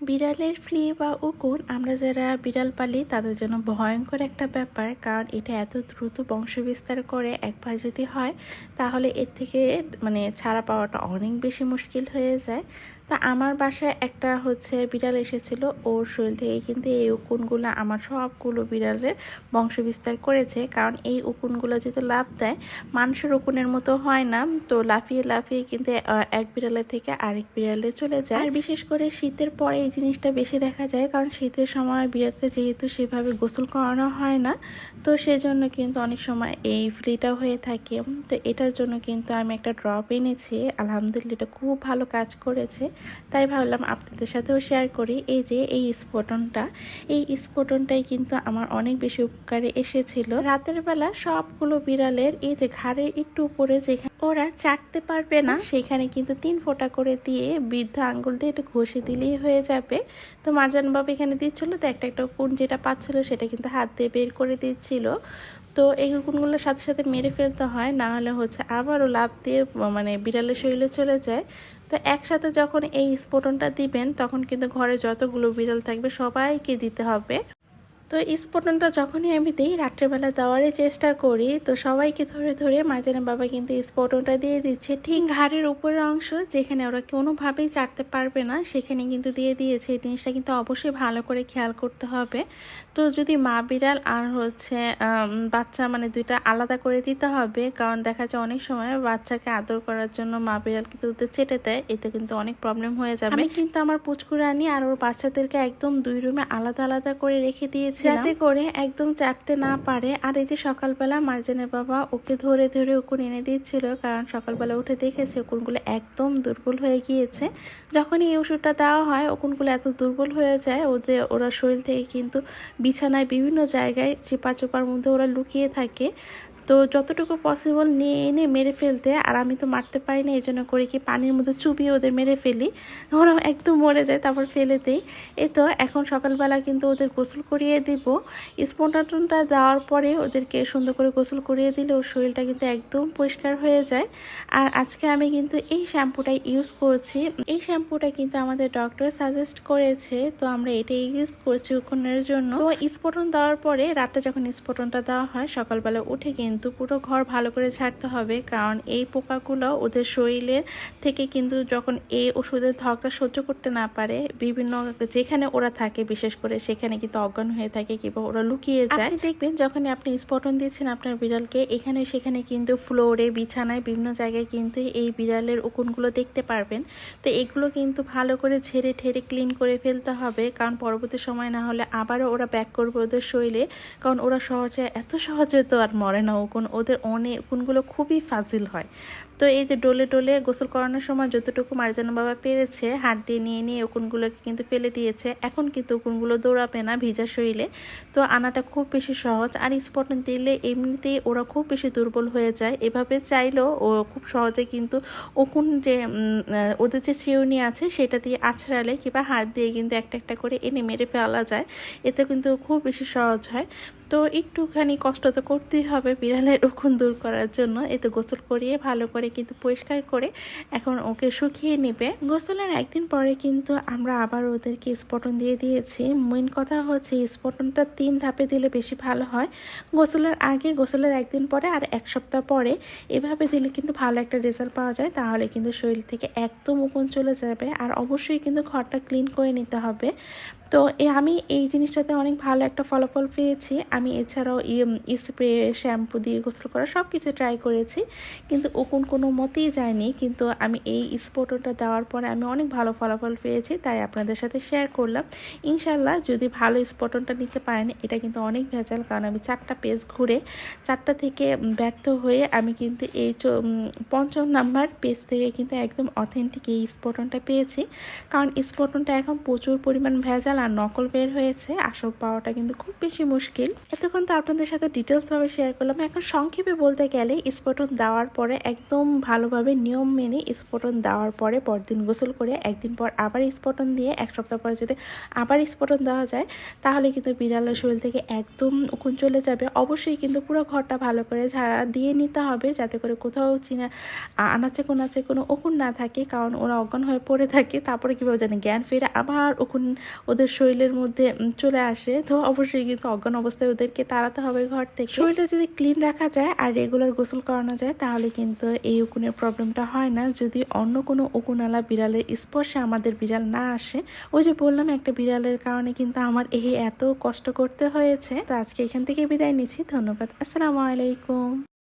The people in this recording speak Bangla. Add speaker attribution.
Speaker 1: বিড়ালের ফ্লি বা উকুন, আমরা যারা বিড়াল পালি, তাদের জন্য ভয়ঙ্কর একটা ব্যাপার, কারণ এটা এত দ্রুত বংশবিস্তার করে একবার যদি হয়, তাহলে এর থেকে মানে ছাড়া পাওয়াটা অনেক বেশি মুশকিল হয়ে যায়। তা আমার বাসায় একটা হচ্ছে বিড়াল এসেছিল, ওর শরীর থেকে কিন্তু এই উকুনগুলো, আমার সবগুলো বিড়ালের বংশবিস্তার করেছে। কারণ এই উকুনগুলো যেহেতু লাভ দেয়, মানুষের উকুনের মতো হয় না। তো লাফিয়ে লাফিয়ে কিন্তু এক বিড়ালের থেকে আরেক বিড়ালে চলে যায়। আর বিশেষ করে শীতের পরে এই জিনিসটা বেশি দেখা যায়, কারণ শীতের সময় বিড়ালকে যেহেতু সেভাবে গোসল করানো হয় না, তো সেজন্য কিন্তু অনেক সময় এই ফ্লিটা হয়ে থাকে। তো এটার জন্য কিন্তু আমি একটা ড্রপ এনেছি। আলহামদুলিল্লাহ, এটা খুব ভালো কাজ করেছে। তাই ভাবলাম আপনাদের সাথেও শেয়ার করি। এই যে এই স্ফোটনটা, এই স্ফোটনটাই কিন্তু আমার অনেক বেশি উপকারে এসেছিল। রাতের বেলা সবগুলো বিড়ালের এই যে ঘাড়ের একটু উপরে যেখানে ওরা চাটতে পারবে না, সেখানে কিন্তু তিন ফোঁটা করে দিয়ে বৃদ্ধ আঙ্গুল দিয়ে একটু ঘষে দিলেই হয়ে যাবে। তো মারজান এখানে দিচ্ছিল, তো একটা একটা কোন যেটা পাচ্ছিল সেটা কিন্তু হাত দিয়ে বের করে দিচ্ছিল। তো এই কুকুরগুলোর সাথে সাথে মেরে ফেলতে হয়, না হলে হচ্ছে আবারও লাভ দিয়ে মানে বিড়ালের শরীরে চলে যায়। তো একসাথে যখন এই স্ফোটনটা দিবেন, তখন কিন্তু ঘরে যতগুলো বিড়াল থাকবে সবাইকে দিতে হবে। তো স্ফোটনটা যখনই আমি দিই, রাত্রেবেলা দেওয়ারই চেষ্টা করি। তো সবাইকে ধরে ধরে মাঝানে বাবা কিন্তু স্ফোটনটা দিয়ে দিচ্ছে। ঠিক ঘাড়ের উপরের অংশ যেখানে ওরা কোনোভাবেই চাটতে পারবে না, সেখানে কিন্তু দিয়ে দিয়েছে। এই জিনিসটা কিন্তু অবশ্যই ভালো করে খেয়াল করতে হবে। তো যদি মা বিড়াল আর হচ্ছে বাচ্চা মানে দুইটা আলাদা করে দিতে হবে, কারণ দেখা যায় অনেক সময় বাচ্চাকে আদর করার জন্য মা বিড়াল কিন্তু ওদের চেটে দেয়, এতে কিন্তু অনেক প্রবলেম হয়ে যাবে। কিন্তু আমার পুচকুরানি আর ওর বাচ্চাদেরকে একদম দুই রুমে আলাদা আলাদা করে রেখে দিয়েছি। যাতে করে একদম চাটতে না পারে। আর এই যে সকালবেলা মার্জেনের বাবা ওকে ধরে ধরে উকুন এনে দিচ্ছিল কারণ সকালবেলা উঠে দেখেছে উকুনগুলো একদম দুর্বল হয়ে গিয়েছে। যখনই এই ওষুধটা দেওয়া হয়, উকুনগুলো এত দুর্বল হয়ে যায়, ওদের, ওরা শরীর থেকে কিন্তু বিছানায় বিভিন্ন জায়গায় চেপা চোপার মধ্যে ওরা লুকিয়ে থাকে। তো যতটুকু পসিবল নিয়ে এনে মেরে ফেলতে, আর আমি তো মারতে পারি না এই জন্য করে কি পানির মধ্যে চুবিয়ে ওদের মেরে ফেলি। ওরা একদম মরে যায়, তারপর ফেলে দিই। এই তো এখন সকালবেলা কিন্তু ওদের গোসল করিয়ে দিব। স্পন্টাটনটা দেওয়ার পরে ওদেরকে সুন্দর করে গোসল করিয়ে দিলে ওর শরীরটা কিন্তু একদম পরিষ্কার হয়ে যায়। আর আজকে আমি কিন্তু এই শ্যাম্পুটাই ইউজ করছি। এই শ্যাম্পুটা কিন্তু আমাদের ডক্টর সাজেস্ট করেছে, তো আমরা এটাই ইউজ করছি উকুনের জন্য। তো স্ফোটন দেওয়ার পরে রাতে যখন স্পটনটা দেওয়া হয়, সকালবেলা উঠে কিন্তু পুরো ঘর ভালো করে ছাড়তে হবে কারণ এই পোকাগুলো ওদের শরীরের থেকে কিন্তু যখন এই ওষুধের ধকটা সহ্য করতে না পারে বিভিন্ন যেখানে ওরা থাকে বিশেষ করে সেখানে কিন্তু অজ্ঞান হয়ে থাকে কিংবা ওরা লুকিয়ে যায়। দেখবেন যখনই আপনি স্পটন দিয়েছেন আপনার বিড়ালকে এখানে সেখানে কিন্তু ফ্লোরে বিছানায় বিভিন্ন জায়গায় কিন্তু এই বিড়ালের উকুনগুলো দেখতে পারবেন। তো এগুলো কিন্তু ভালো করে ঝেড়ে ঠেড়ে ক্লিন করে ফেলতে হবে কারণ পরবর্তী সময় না হলে আবারও ওরা ব্যাক করবে ওদের শরীরে কারণ ওরা সহজে এত সহজে তো আর মরে না উকুন ওদের অনেক কোনগুলো খুবই ফাজিল হয়। তো এই যে ডোলে ডোলে গোসল করানোর সময় যতটুকু মার্জানা বাবা পেরেছে, হাত দিয়ে নিয়ে নিয়ে উকুনগুলোকে কিন্তু ফেলে দিয়েছে। এখন কিন্তু উকুনগুলো দৌড়াবে না ভিজা শরীরে। তো আনাটা খুব বেশি সহজ। আর স্পট দিলে এমনিতেই ওরা খুব বেশি দুর্বল হয়ে যায়। এভাবে চাইলেও ও খুব সহজে কিন্তু উকুন যে ওদের যে শিউনি আছে, সেটা দিয়ে আছড়ালে কিংবা হাত দিয়ে কিন্তু একটা একটা করে এনে মেরে ফেলা যায়। এতে কিন্তু খুব বেশি সহজ হয়। তো একটুখানি কষ্ট তো করতেই হবে বিড়ালের উকুন দূর করার জন্য। এতে গোসল করিয়ে ভালো করে কিন্তু পরিষ্কার করে এখন ওকে শুকিয়ে নেবে। গোসলের একদিন পরে কিন্তু আমরা আবার ওদেরকে স্পটন দিয়ে দিয়েছি। মেন কথা হচ্ছে স্পটনটা তিন ধাপে দিলে বেশি ভালো হয়। গোসলের আগে, গোসলের একদিন পরে আর এক সপ্তাহ পরে এভাবে দিলে কিন্তু ভালো একটা রেজাল্ট পাওয়া যায়। তাহলে কিন্তু শরীর থেকে একদম উকুন চলে যাবে। আর অবশ্যই কিন্তু ঘরটা ক্লিন করে নিতে হবে। তো আমি এই জিনিসটাতে অনেক ভালো একটা ফলাফল পেয়েছি। আমি এছাড়াও স্প্রে শ্যাম্পু দিয়ে গোসল করা সব কিছু ট্রাই করেছি। কিন্তু উকুন কোনো মতেই যায়নি। কিন্তু আমি এই স্পোর্টটা দেওয়ার পরে আমি অনেক ভালো ফলাফল পেয়েছি, তাই আপনাদের সাথে শেয়ার করলাম। ইনশাল্লাহ যদি ভালো স্পটনটা নিতে পারেন, এটা কিন্তু অনেক ভেজাল, কারণ আমি চারটা পেজ ঘুরে, চারটা থেকে ব্যর্থ হয়ে আমি কিন্তু এই পঞ্চম নাম্বার পেজ থেকে কিন্তু একদম অথেন্টিক এই স্পটনটা পেয়েছি। কারণ স্পটনটা এখন প্রচুর পরিমাণ ভেজাল অরিজিনাল আর নকল বের হয়েছে, আসল পাওয়াটা কিন্তু খুব বেশি মুশকিল। এতক্ষণ তো আপনাদের সাথে ডিটেলস ভাবে শেয়ার করলাম। এখন সংক্ষেপে বলতে গেলে স্পটন দেওয়ার পরে একদম ভালোভাবে নিয়ম মেনে স্পটন দেওয়ার পরে পরদিন গোসল করে একদিন পর আবার স্পটন দিয়ে এক সপ্তাহ পরে যদি আবার স্পটন দেওয়া যায়, তাহলে কিন্তু বিড়ালের শরীর থেকে একদম উকুন চলে যাবে। অবশ্যই কিন্তু পুরো ঘরটা ভালো করে ঝাড়া দিয়ে নিতে হবে যাতে করে কোথাও চিনা, আনাচে কোনাচে কোনো উকুন না থাকে, কারণ ওরা অজ্ঞান হয়ে পড়ে থাকে। তারপরে কীভাবে জানি জ্ঞান ফিরে আবার উকুন ওদের শরীরের মধ্যে চলে আসে। তো অবশ্যই কিন্তু অজ্ঞান অবস্থায় ওদেরকে তাড়াতে হবে ঘর থেকে। শরীরটা যদি ক্লিন রাখা যায় আর রেগুলার গোসল করানো যায়, তাহলে কিন্তু এই উকুনের প্রবলেমটা হয় না। যদি অন্য কোনো উকুনালা বিড়ালের স্পর্শে আমাদের বিড়াল না আসে, ওই যে বললাম একটা বিড়ালের কারণে কিন্তু আমার এই এত কষ্ট করতে হয়েছে। তো আজকে এখান থেকে বিদায় নিচ্ছি। ধন্যবাদ। আসসালামু আলাইকুম।